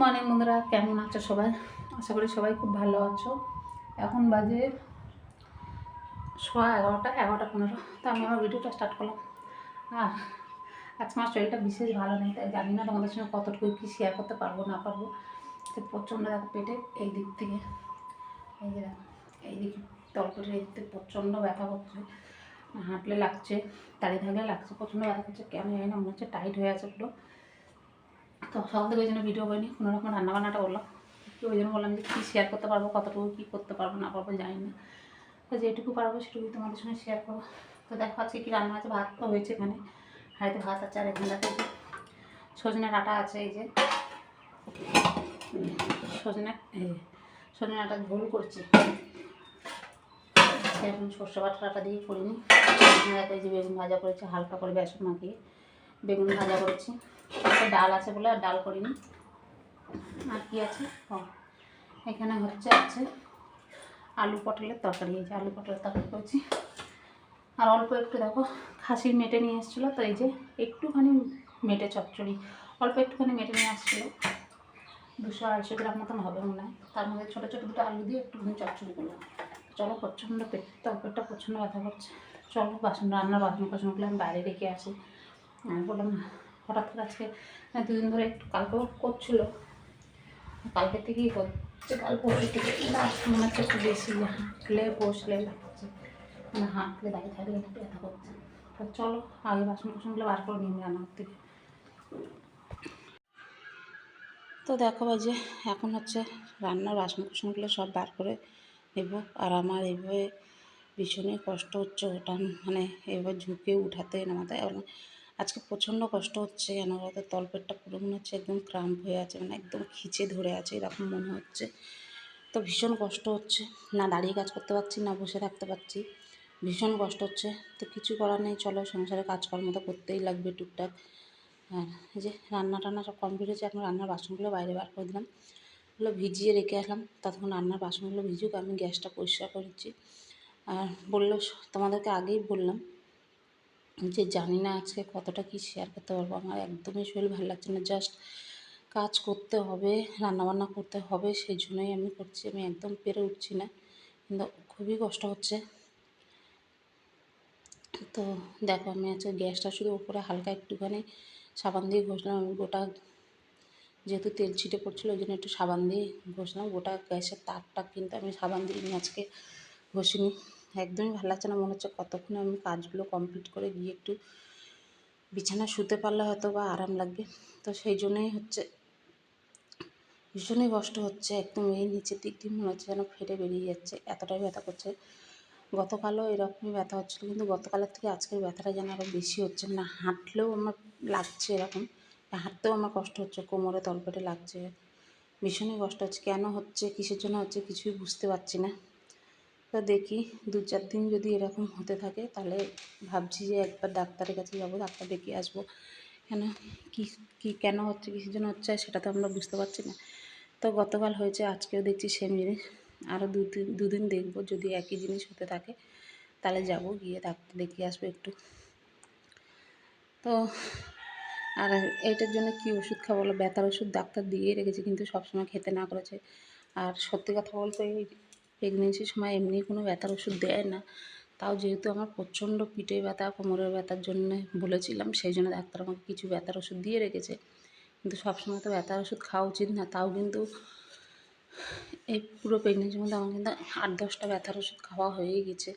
Morning বন্ধুরা, কেমন আছো সবাই? আশা করি সবাই খুব ভালো আছো। এখন বাজে সোয়া এগারোটা এগারোটা পনেরো। তো আমি আমার ভিডিওটা স্টার্ট করলাম। আর আজকে আমার শরীরটা বিশেষ ভালো নেই, তাই জানি না তোমাদের সঙ্গে কতটুকু কী শেয়ার করতে পারব, না পারব। তো প্রচণ্ড দেখো পেটে এই দিক থেকে। এই যে এই দিকে তলপেটের এই দিক প্রচণ্ড ব্যথা করছে, হাঁটলে লাগছে দাঁড়িয়ে থাকলে লাগছে, প্রচণ্ড ব্যথা করছে, কেন জানি না, মনে হচ্ছে টাইট হয়ে আছে পুরো। তো সকাল থেকে ওই জন্য ভিডিও করিনি কোনো রকম রান্নাবান্নাটা করলাম ওই জন্য বললাম যে কী শেয়ার করতে পারব, কতটুকু কী করতে পারব না পারব জানি না। তো যেটুকু পারব সেটুকুই তোমাদের সঙ্গে শেয়ার করব। তো দেখো আজকে কী রান্না আছে, ভাত তো হয়েছে এখানে। হাড়িতে ভাত আছে আর এখানে দেখো। সজনে ডাঁটা আছে এই যে। সজনে সজনে ডাঁটা ঝোল করছি। সেরকম সর্ষে বাটাটা দিয়ে করিনি। এখানে এই যে বেগুন ভাজা করেছি, হালকা করে বেসন মাখিয়ে। বেগুন ভাজা করেছি। ডাল আছে বলে আর ডাল করিনি। আর কি আছে? এখানে হচ্ছে আছে আলু পটলের তরকারি। এই যে আলু পটলের তরকারি করেছি। আর অল্প একটু দেখো, খাসির মেটে নিয়ে এসেছিল, তো এই যে একটুখানি মেটে চচ্চড়ি। অল্প একটুখানি মেটে নিয়ে আসছিল। দুশো আড়াইশো গ্রাম মতন হবে মনে হয়। তার মধ্যে ছোটো ছোটো দুটো আলু দিয়ে একটুখানি চচ্চড়ি করলাম। চলো, প্রচণ্ড পেট তরকারিটা প্রচণ্ড ব্যথা করছে। চলো, বাসন রান্নার বাসন কোসনগুলো আমি বাইরে রেখে আসি। বললাম হঠাৎ করে আজকে মানে দুদিন ধরে একটু কালকেও করছিল। কালকে থেকেই করছে কাল পরশু থেকে মনে হচ্ছে একটু বেশি হাঁটলে বসলে লাগছে মানে হাঁটলে দাঁড়িয়ে থাকলে একটু ব্যথা করছে। তো চলো, আগে বাসন কোসনগুলো বার করে নিন রান্নার থেকে তো দেখো বাজে, এখন হচ্ছে রান্নার বাসন কুসনগুলো সব বার করে নেব। আর আমার এইভাবে ভীষণই কষ্ট হচ্ছে ওটা মানে এবার ঝুঁকে উঠাতে নামাতে আজকে প্রচণ্ড কষ্ট হচ্ছে কেন? বলতো তলপেটটা পুরো মনে হচ্ছে একদম ক্রাম্প হয়ে আছে মানে একদম খিচে ধরে আছে, এরকম মনে হচ্ছে। তো ভীষণ কষ্ট হচ্ছে। না, দাঁড়িয়ে কাজ করতে পারছি না, বসে থাকতে পারছি। ভীষণ কষ্ট হচ্ছে। তো কিছু করার নেই, চলো সংসারে কাজকর্ম তো করতেই লাগবে টুকটাক। আর এই যে রান্না টান্না সব কমপ্লিট হয়েছে, এখন রান্নার বাসনগুলো বাইরে বার করে দিলাম। ওগুলো ভিজিয়ে রেখে আসলাম। ততক্ষণ রান্নার বাসনগুলো ভিজুক, আমি গ্যাসটা পরিষ্কার করেছি আর বলল, তোমাদেরকে আগেই বললাম যে জানি না আজকে কতটা কি শেয়ার করতে পারব। আমার একদমই শরীর ভালো লাগছে না। জাস্ট কাজ করতে হবে, রান্নাবান্না করতে হবে, সেই জন্যই আমি করছি। আমি একদম পেরে উঠছি না, কিন্তু খুবই কষ্ট হচ্ছে। তো দেখো, আমি আজকে গ্যাসটা শুধু উপরে হালকা একটুখানি সাবান দিয়ে ঘষলাম। আমি গোটা যেহেতু তেল ছিটে পড়ছিলো, ওই জন্য একটু সাবান দিয়ে ঘষলাম। গোটা গ্যাসের তারটা কিন্তু আমি সাবান দিইনি আজকে ঘষিনি। একদমই ভালো লাগছে না। মনে হচ্ছে কতক্ষণে আমি কাজগুলো কমপ্লিট করে গিয়ে একটু বিছানা শুতে পারলে হয়তো বা আরাম লাগবে। তো সেই জন্যই হচ্ছে, ভীষণই কষ্ট হচ্ছে। একদম এই নিচের দিক দিয়ে মনে হচ্ছে যেন ফেটে বেরিয়ে যাচ্ছে। এতটাই ব্যথা করছে। গতকালও এরকমই ব্যথা হচ্ছিল, কিন্তু গতকালের থেকে আজকের ব্যথাটা যেন আরও বেশি হচ্ছে। না, হাঁটলেও আমার লাগছে এরকম। হাঁটতেও আমার কষ্ট হচ্ছে, কোমরে তলপেটে লাগছে। ভীষণই কষ্ট হচ্ছে। কেন হচ্ছে, কিসের জন্য হচ্ছে, কিছুই বুঝতে পারছি না। তো দেখি দু চার দিন যদি এরকম হতে থাকে, তাহলে ভাবছি যে একবার ডাক্তারের কাছে যাব, ডাক্তার দেখিয়ে আসব। কেন, কী কী কেন হচ্ছে, কিসের জন্য হচ্ছে, সেটা তো আমরা বুঝতে পারছি না। তো গতকাল হয়েছে, আজকেও দেখছি সেম জিনিস। আরও দু দিন দুদিন দেখব, যদি একই জিনিস হতে থাকে, তাহলে যাব গিয়ে ডাক্তার দেখিয়ে আসব একটু। তো, আর এইটার জন্য কি ওষুধ খাব ব্যথার ওষুধ ডাক্তার দিয়েই রেখেছে, কিন্তু সবসময় খেতে না করেছে। আর সত্যি কথা বলতে এই প্রেগনেন্সির সময় এমনি কোনো ব্যথার ওষুধ দেয় না। তাও যেহেতু আমার প্রচণ্ড পিঠে ব্যথা, কোমরের ব্যথার জন্য বলেছিলাম, সেই জন্য ডাক্তার আমাকে কিছু ব্যথার ওষুধ দিয়ে রেখেছে। কিন্তু সবসময় তো ব্যথার ওষুধ খাওয়া উচিত না, তাও কিন্তু এই পুরো প্রেগনেন্সির মধ্যে আমার কিন্তু আট দশটা ব্যথার ওষুধ খাওয়া হয়েই গেছে।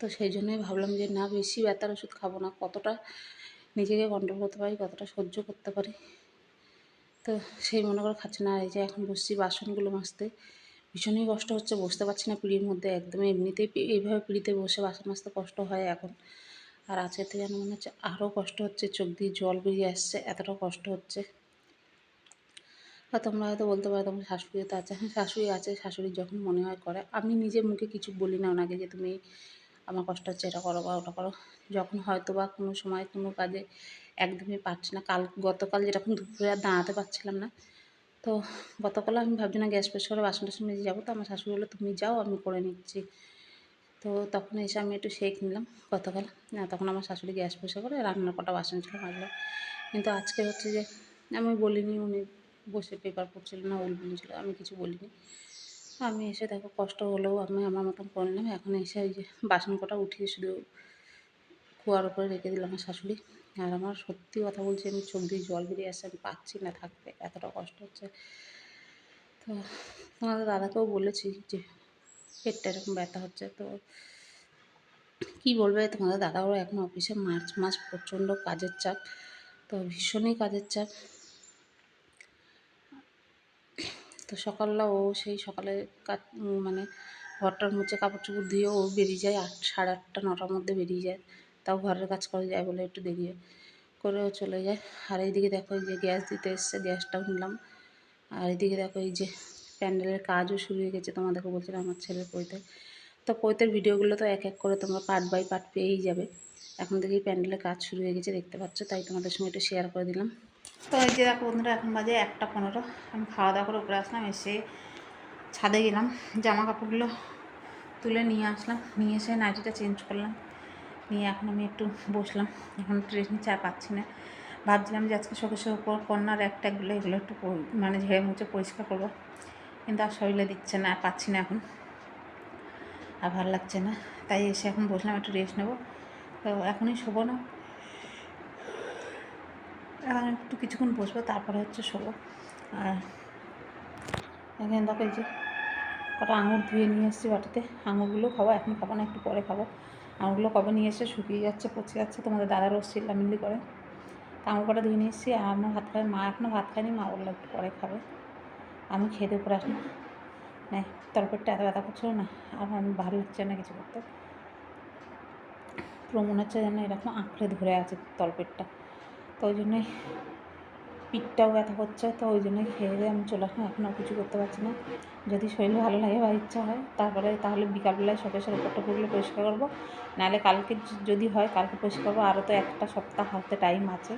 তো সেই জন্যই ভাবলাম যে, না, বেশি ব্যথার ওষুধ খাব না, কতটা নিজেকে কন্ট্রোল করতে পারি, কতটা সহ্য করতে পারি। তো সেই মনে করে খাচ্ছে, না, এই যে এখন বসছি বাসনগুলো মাজতে ভীষণই কষ্ট হচ্ছে, বসতে পারছি না পিঁড়ির মধ্যে, একদমই এমনিতেই এইভাবে পিঁড়িতে বসে বাসন মাজতে কষ্ট হয় এখন। আর আজকের থেকে যেন মনে হচ্ছে আরও কষ্ট হচ্ছে, চোখ দিয়ে জল বেরিয়ে আসছে এতটা কষ্ট হচ্ছে। আর তোমরা হয়তো বলতে পারো, তোমার শাশুড়ি তো আছে। হ্যাঁ শাশুড়ি আছে, শাশুড়ি যখন মনে হয় করে, আমি নিজের মুখে কিছু বলি না ওনাকে যে তুমি আমার কষ্ট হচ্ছে, এটা করো বা ওটা করো। যখন হয়তো বা কোনো সময় কোনো কাজে একদমই পারছি না, কাল, গতকাল যেরকম দুপুরে আর দাঁড়াতে পারছিলাম না তো গতকাল আমি ভাবছি না গ্যাস পেশ করে বাসন টাসন মেজে যাব, তো আমার শাশুড়ি বলল, তুমি যাও, আমি করে নিচ্ছি। তো তখন এসে আমি একটু শেক নিলাম গতকাল। না তখন আমার শাশুড়ি গ্যাস পরিষ্কার করে রান্নার কটা বাসন ছিল মাজলো। কিন্তু আজকে হচ্ছে যে আমি বলিনি, উনি বসে পেপার পড়ছিল না, উল বুনছিল, আমি কিছু বলিনি। আমি এসে দেখো, কষ্ট হলেও আমি আমার মতন করলাম এখন এসে ওই যে বাসন কটা উঠিয়ে শুধু কুয়ার উপরে রেখে দিলাম আমার শাশুড়ি। আর আমার সত্যি কথা বলছি, আমি চোখ দিয়ে জল বেরিয়ে আসছে, আমি পাচ্ছি না থাকতে, এতটা কষ্ট হচ্ছে। তো তোমাদের দাদাকেও বলেছি যে পেটটা এরকম ব্যথা হচ্ছে, তো কী বলবে? তোমাদের দাদাও এখন অফিসে মার্চ মাস প্রচণ্ড কাজের চাপ, তো ভীষণই কাজের চাপ। তো সকালবেলা ও সেই সকালে কাজ মানে ঘরটার মুছে কাপড় চোপড় দিয়ে ও বেরিয়ে যায় আট, সাড়ে আটটা, নটার মধ্যে বেরিয়ে যায়। তাও ঘরের কাজ করে যায় বলে একটু দেরি করেও চলে যায়। আর এইদিকে দেখো এই যে গ্যাস দিতে এসছে, গ্যাসটাও নিলাম। আর এদিকে দেখো এই যে প্যান্ডেলের কাজও শুরু হয়ে গেছে তোমাদেরকে বলছিলাম আমার ছেলের পৈতে। তো পৈতের ভিডিওগুলো তো এক এক করে তোমরা পার্ট বাই পার্ট পেয়েই যাবে। এখন থেকেই প্যান্ডেলের কাজ শুরু হয়ে গেছে, দেখতে পাচ্ছ। তাই তোমাদের সঙ্গে একটু শেয়ার করে দিলাম। তো এই যে দেখো বন্ধুরা, এখন বাজে একটা পনেরো। আমি খাওয়া দাওয়া করে উপরে আসলাম, এসে ছাদে গেলাম। জামা কাপড়গুলো তুলে নিয়ে আসলাম। নিয়ে এসে নাইটিটা চেঞ্জ করলাম। নিয়ে এখন আমি একটু বসলাম। এখন নিচে আর পাচ্ছি না। ভাবছিলাম যে আজকে শোকেশের উপর কন্যার একটা এগুলো এগুলো একটু মানে ঝেড়ে মুছে পরিষ্কার করব। কিন্তু আর শরীরে দিচ্ছে না পাচ্ছি না এখন। আর ভালো লাগছে না। তাই এসে এখন বসলাম, একটু রেস্ট নেব। তো এখনই শোবো না। এখন একটু কিছুক্ষণ বসবো, তারপরে হচ্ছে শোবো। আর এখানে দেখো এই যে কটা আঙুর ধুয়ে নিয়ে এসেছি বাটিতে। আঙুরগুলো খাব, এখন খাব না, একটু পরে খাব। আঙুরগুলো কবে নিয়ে এসে শুকিয়ে যাচ্ছে, পচে যাচ্ছে, তোমাদের দাদা রোজ চিল্লামিল্লি করে। তা আঙুর কটা ধুয়ে নিয়ে এসেছি আর আমার ভাত খাই মা এখনও ভাত খায়নি, মা বলল একটু পরে খাবে। আমি খেতে উপরে আসলাম না তলপেটটা এত ব্যথা করছিল না, আর আমি ভালো লাগছে না কিছু করতে। পুরো মনে হচ্ছে যেন এরকম আঁকড়ে ধরে আছে তলপেটটা তো ওই জন্যই পিঠটাও ব্যথা করছে, তো ওই জন্যই খেয়ে দিয়ে আমি চলে আসলাম। এখন আর কিছু করতে পারছি না। যদি শরীর ভালো লাগে বা ইচ্ছা হয়, তারপরে তাহলে বিকালবেলায় শোকেশের উপরটা পুরোগুলো পরিষ্কার করব। নাহলে কালকে যদি হয় কালকে পরিষ্কার করব। আরও তো একটা সপ্তাহ হাতে টাইম আছে।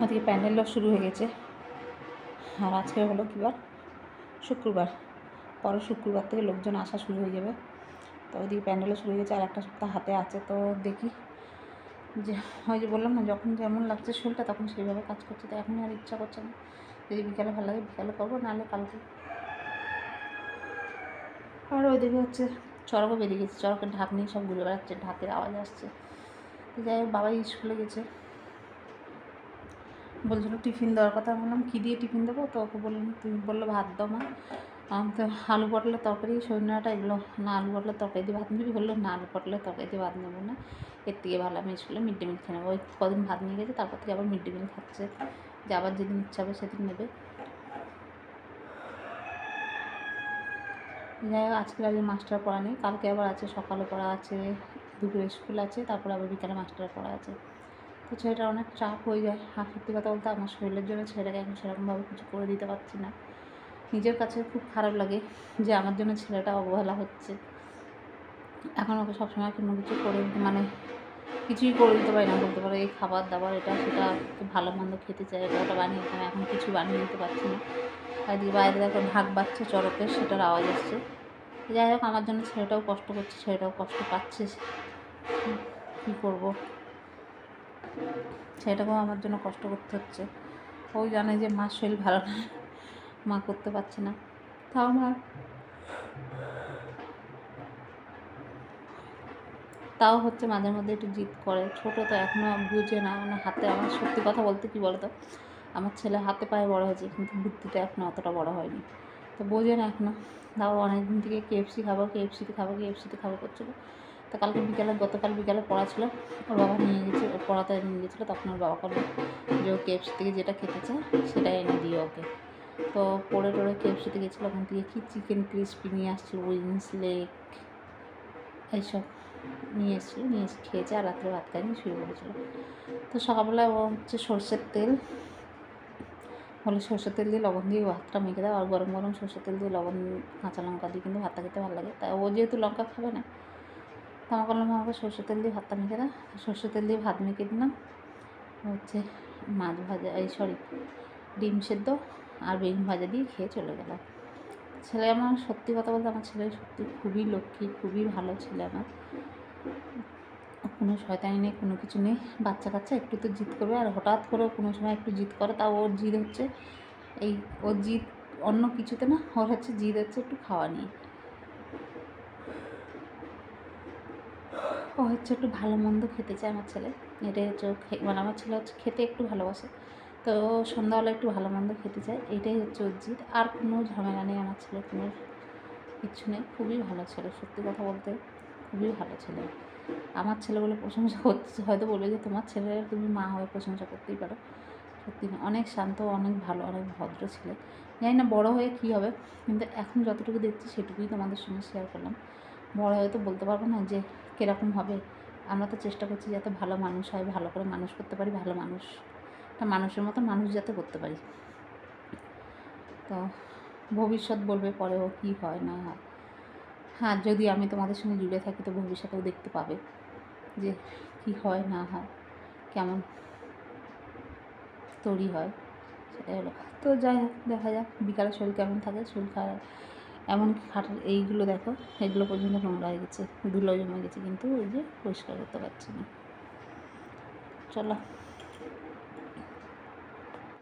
ওদিকে প্যান্ডেলও শুরু হয়ে গেছে। আর আজকে হলো কী বার? শুক্রবার। পরের শুক্রবার থেকে লোকজন আসা শুরু হয়ে যাবে। তো ওইদিকে প্যান্ডেলও শুরু হয়ে গেছে। আর একটা সপ্তাহ হাতে আছে, তো দেখি যে ওই যে বললাম না, যখন যেমন লাগছে শরীরটা তখন সেইভাবে কাজ করছে। তো এখন আর ইচ্ছা করছে না। যদি বিকালে ভালো লাগে বিকালে করব, নাহলে কালকে। আর ওইদিকে হচ্ছে চড়কও বেরিয়ে গেছে। চড়কের ঢাক নিয়ে সব ঘুরে বেড়াচ্ছে, ঢাকের আওয়াজ আসছে। যাই হোক, বাবাই স্কুলে গেছে। বলছিল টিফিন দেওয়ার কথা। বললাম, কী দিয়ে টিফিন দেবো? তো ওকে বললাম, তুমি বলল ভাত দাও মা। তো আলু পটলের তরকারি সৈন্যটা এগুলো না, আলু পটলের তরকারি দিয়ে ভাত নিবি? বলল, না, আলু পটলের তরকারি দিয়ে ভাত নেব না। এর থেকে ভালো। আমি স্কুলে মিড ডে মিল খেয়ে নেব। ওই কদিন ভাত নিয়ে গেছে, তারপর থেকে আবার মিড ডে মিল খাচ্ছে। যে আবার যেদিন ইচ্ছা হবে সেদিন নেবে। যাই হোক, আজকের আগে মাস্টার পড়া নেই। কালকে আবার আছে, সকালে পড়া আছে, দুপুরে স্কুল আছে, তারপর আবার বিকালে মাস্টার পড়া আছে। তো ছেলেটা অনেক চাপ হয়ে যায়। আর সত্যি কথা বলতে আমার শরীরের জন্য ছেলেটাকে এখন সেরকমভাবে কিছু করে দিতে পারছি না। নিজের কাছে খুব খারাপ লাগে যে আমার জন্য ছেলেটা অবহেলা হচ্ছে। এখন ওকে সবসময় কোনো কিছু করে দিতে মানে কিছুই করে দিতে পারি না, বলতে পারো এই খাবার দাবার এটা সেটা ভালো মন্দ খেতে চাই, এটা ওটা বানিয়ে দিতাম, এখন কিছু বানিয়ে দিতে পারছি না। এদিকে বাইরে দেখো ঢাক বাজছে চড়কের সেটার আওয়াজ আসছে। যাই হোক, আমার জন্য ছেলেটাও কষ্ট করছে, ছেলেটাও কষ্ট পাচ্ছে। কী করব? ছেলেটাকেও আমার জন্য কষ্ট করতে হচ্ছে। ওই জানে যে মার শরীর ভালো না, মা করতে পারছে না। তাও আমার তাও হচ্ছে মাঝে মধ্যে একটু জিদ করে। ছোটো তো এখনও বুঝে না মানে হাতে আমার সত্যি কথা বলতে কি বলতো? আমার ছেলে হাতে পায়ে বড় হয়েছে, কিন্তু বুদ্ধিটা এখনও অতটা বড় হয়নি। তো বোঝে না এখনও তাও অনেক দিন থেকে কেএফসি খাব কেএফসিতে খাব কেএফসিতে খাব করছিল। তো কালকে বিকালে, গতকাল বিকালে পড়া ছিল। ওর বাবা নিয়ে গেছে, ওর পড়াতে নিয়ে গেছিল, তখন ওর বাবা করল যে ও কেএফসি থেকে যেটা খেতে চায়, সেটাই এনে দিও ওকে। তো পড়ে টড়ে কেএফসিতে গেছিল, ওখান থেকে কি চিকেন ক্রিস্পি নিয়ে আসছিল উইংস লেগ এইসব। নিয়ে এসেছিল নিয়ে এসে খেয়েছে আর রাত্রে ভাত খাইনি, শুয়ে পড়েছিলো। তো সকালবেলা ও হচ্ছে সর্ষের তেল। হলে সর্ষের তেল দিয়ে লবণ দিয়ে ভাতটা মেখে দাও। আর গরম গরম সর্ষের তেল দিয়ে লবণ, কাঁচা লঙ্কা দিয়ে কিন্তু ভাতটা খেতে ভালো লাগে। তাই ও যেহেতু লঙ্কা খাবে না, তো আমার বললাম, আমাকে সর্ষের তেল দিয়ে ভাতটা মেখে দাও। সর্ষের তেল দিয়ে ভাত মেখে দিলাম। হচ্ছে মাছ ভাজা, এই সরি, ডিম সেদ্ধ আর বেগুন ভাজা দিয়ে খেয়ে চলে গেল ছেলে আমার সত্যি কথা বলতে আমার ছেলে সত্যি খুবই লক্ষ্মী, খুবই ভালো ছেলে আমার। কোনো শয়তানি নেই, কোনো কিছু নেই। বাচ্চা কাচ্চা একটু তো জিদ করবে, আর হঠাৎ করে কোনো সময় একটু জিদ করে, তাও ওর জিদ হচ্ছে এই, ওর জিদ অন্য কিছুতে না, ওর হচ্ছে জিদ হচ্ছে একটু খাওয়া নিয়ে। ও হচ্ছে একটু ভালো মন্দ খেতে চায় আমার ছেলে। এটাই হচ্ছে মানে আমার ছেলে হচ্ছে খেতে একটু ভালোবাসে। তো সন্ধ্যাবেলা একটু ভালো মন্দ খেতে চায় এটাই হচ্ছে জিদ আর কোনো ঝামেলা নেই আমার ছেলে কোনো কিচ্ছু নেই, খুবই ভালো ছেলে, সত্যি কথা বলতে খুবই ভালো ছেলে। আমার ছেলে বলে প্রশংসা করতে, হয়তো বলবে যে তোমার ছেলে, তুমি মা হয়ে প্রশংসা করতেই পারো। সত্যি অনেক শান্ত, অনেক ভালো, অনেক ভদ্র ছেলে। জানি না বড়ো হয়ে কী হবে, কিন্তু এখন যতটুকু দেখছি সেটুকুই তোমাদের সঙ্গে শেয়ার করলাম। বড় হয়ে তো বলতে পারব না যে কীরকম হবে। আমরা তো চেষ্টা করছি যাতে ভালো মানুষ হয়, ভালো করে মানুষ করতে পারি, ভালো মানুষ তা মানুষের মতো মানুষ যাতে করতে পারি। তো ভবিষ্যৎ বলবে পরেও কী হয় না হয়। হ্যাঁ যদি আমি তোমাদের সঙ্গে জুড়ে থাকি তো ভবিষ্যতেও দেখতে পাবে যে কী হয় না হয়, কেমন তৈরি হয়, সেটাই হলো। তো যাই হোক, দেখা যাক, বিকালে শরীর কেমন থাকে, শরীর খারাপ এমনকি খাটের এইগুলো দেখো, এগুলো পর্যন্ত নোংরা হয়ে গেছে ধুলো জমে গেছে, কিন্তু ওই যে পরিষ্কার করতে পারছি না। চলো।